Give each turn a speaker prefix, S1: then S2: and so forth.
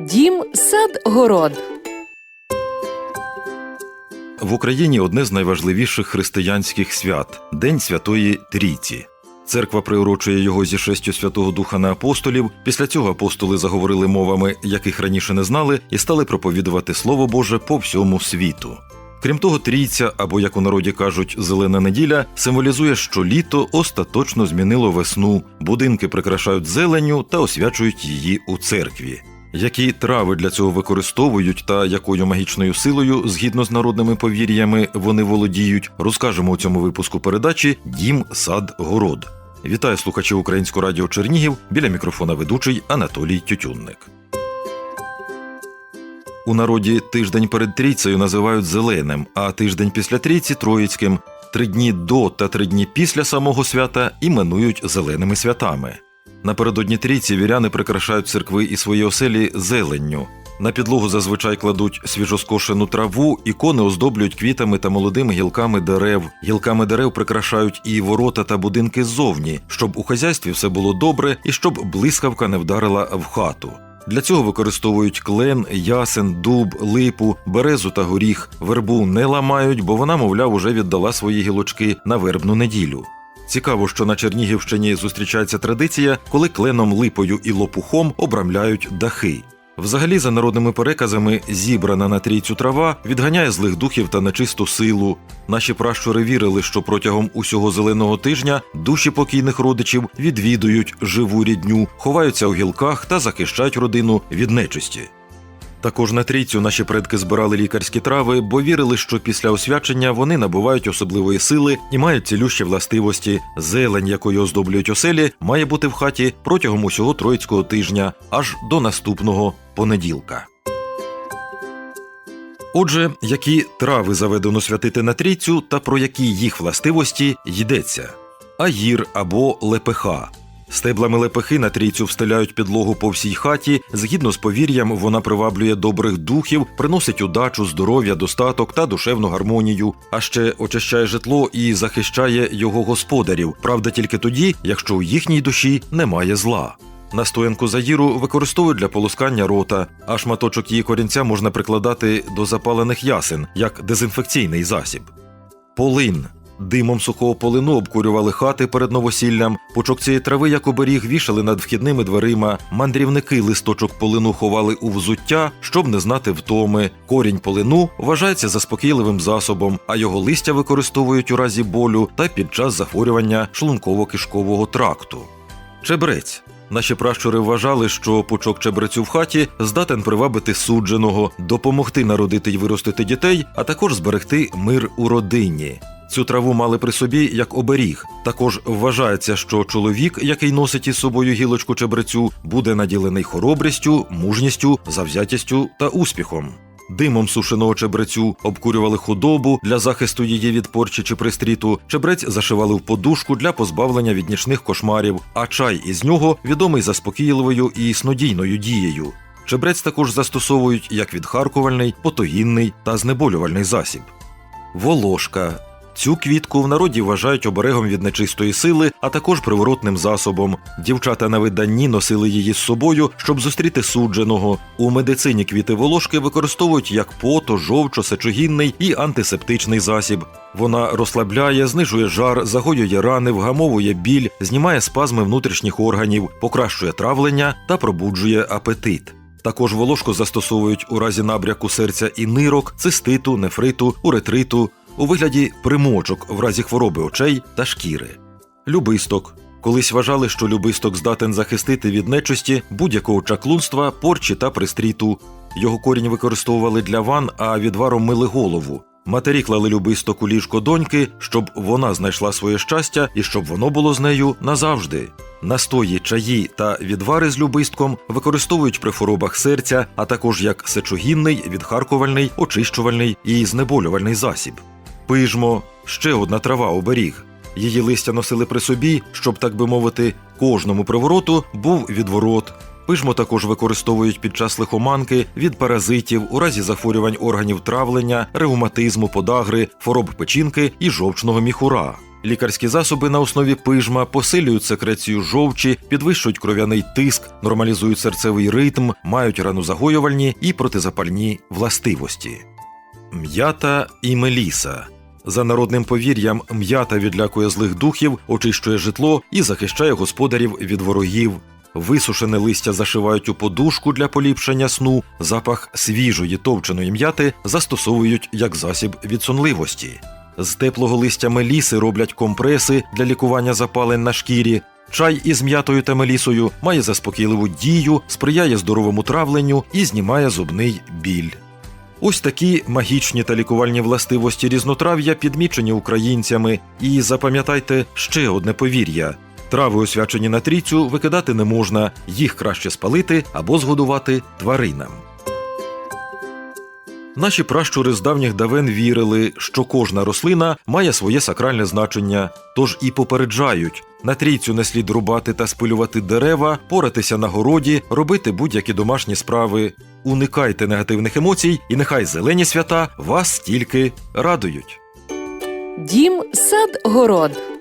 S1: Дім, сад, город.
S2: В Україні одне з найважливіших християнських свят День Святої Трійці. Церква приурочує його зі шестю Святого Духа на апостолів. Після цього апостоли заговорили мовами, яких раніше не знали, і стали проповідувати Слово Боже по всьому світу. Крім того, трійця, або як у народі кажуть, зелена неділя, символізує, що літо остаточно змінило весну, будинки прикрашають зеленню та освячують її у церкві. Які трави для цього використовують та якою магічною силою, згідно з народними повір'ями, вони володіють, розкажемо у цьому випуску передачі Дім, сад, город. Вітаю слухачів Українського радіо Чернігів біля мікрофона ведучий Анатолій Тютюнник. У народі тиждень перед трійцею називають зеленим, а тиждень після трійці троїцьким. Три дні до та три дні після самого свята іменують зеленими святами. Напередодні трійці віряни прикрашають церкви і свої оселі зеленню. На підлогу зазвичай кладуть свіжоскошену траву, ікони оздоблюють квітами та молодими гілками дерев. Гілками дерев прикрашають і ворота та будинки ззовні, щоб у хазяйстві все було добре і щоб блискавка не вдарила в хату. Для цього використовують клен, ясен, дуб, липу, березу та горіх. Вербу не ламають, бо вона, мовляв, уже віддала свої гілочки на вербну неділю. Цікаво, що на Чернігівщині зустрічається традиція, коли кленом, липою і лопухом обрамляють дахи. Взагалі, за народними переказами, зібрана на трійцю трава відганяє злих духів та нечисту силу. Наші пращури вірили, що протягом усього зеленого тижня душі покійних родичів відвідують живу рідню, ховаються у гілках та захищають родину від нечисті. Також на трійцю наші предки збирали лікарські трави, бо вірили, що після освячення вони набувають особливої сили і мають цілющі властивості. Зелень, якою оздоблюють оселі, має бути в хаті протягом усього троїцького тижня, аж до наступного понеділка. Отже, які трави заведено святити на трійцю та про які їх властивості йдеться: аїр або лепеха. Стеблами лепехи на трійцю встеляють підлогу по всій хаті. Згідно з повір'ям, вона приваблює добрих духів, приносить удачу, здоров'я, достаток та душевну гармонію, а ще очищає житло і захищає його господарів. Правда, тільки тоді, якщо у їхній душі немає зла. Настоянку заїру використовують для полоскання рота, а шматочок її корінця можна прикладати до запалених ясен як дезінфекційний засіб. Полин. Димом сухого полину обкурювали хати перед новосіллям, пучок цієї трави, як оберіг, вішали над вхідними дверима. Мандрівники листочок полину ховали у взуття, щоб не знати втоми. Корінь полину вважається заспокійливим засобом, а його листя використовують у разі болю та під час захворювання шлунково-кишкового тракту. Чебрець. Наші пращури вважали, що пучок чебрецю в хаті здатен привабити судженого, допомогти народити й виростити дітей, а також зберегти мир у родині. Цю траву мали при собі як оберіг. Також вважається, що чоловік, який носить із собою гілочку чебрецю, буде наділений хоробрістю, мужністю, завзятістю та успіхом. Димом сушеного чебрецю обкурювали худобу для захисту її від порчі чи пристріту. Чебрець зашивали в подушку для позбавлення від нічних кошмарів, а чай із нього відомий заспокійливою і снодійною дією. Чебрець також застосовують як відхаркувальний, потогінний та знеболювальний засіб. Волошка. Цю квітку в народі вважають оберегом від нечистої сили, а також приворотним засобом. Дівчата на виданні носили її з собою, щоб зустріти судженого. У медицині квіти волошки використовують як пото, жовчо, сечогінний і антисептичний засіб. Вона розслабляє, знижує жар, загоює рани, вгамовує біль, знімає спазми внутрішніх органів, покращує травлення та пробуджує апетит. Також волошку застосовують у разі набряку серця і нирок, циститу, нефриту, уретриту, у вигляді примочок в разі хвороби очей та шкіри. Любисток. Колись вважали, що любисток здатен захистити від нечисті будь-якого чаклунства, порчі та пристріту. Його корінь використовували для ван, а відваром мили голову. Матері клали любисток у ліжко доньки, щоб вона знайшла своє щастя і щоб воно було з нею назавжди. Настої, чаї та відвари з любистком використовують при хворобах серця, а також як сечогінний, відхаркувальний, очищувальний і знеболювальний засіб. Пижмо ще одна трава оберіг. Її листя носили при собі, щоб, так би мовити, кожному привороту був відворот. Пижмо також використовують під час лихоманки від паразитів у разі захворювань органів травлення, ревматизму, подагри, хвороб печінки і жовчного міхура. Лікарські засоби на основі пижма посилюють секрецію жовчі, підвищують кров'яний тиск, нормалізують серцевий ритм, мають ранозагоювальні і протизапальні властивості. М'ята і меліса. За народним повір'ям, м'ята відлякує злих духів, очищує житло і захищає господарів від ворогів. Висушене листя зашивають у подушку для поліпшення сну. Запах свіжої товченої м'яти застосовують як засіб від сонливості. З теплого листя меліси роблять компреси для лікування запалень на шкірі. Чай із м'ятою та мелісою має заспокійливу дію, сприяє здоровому травленню і знімає зубний біль. Ось такі магічні та лікувальні властивості різнотрав'я підмічені українцями. І запам'ятайте ще одне повір'я: трави, освячені на трійцю, викидати не можна, їх краще спалити або згодувати тваринам. Наші пращури з давніх давен вірили, що кожна рослина має своє сакральне значення, тож і попереджають. На трійцю не слід рубати та спилювати дерева, поратися на городі, робити будь-які домашні справи. Уникайте негативних емоцій, і нехай зелені свята вас тільки радують.
S1: Дім, сад, город.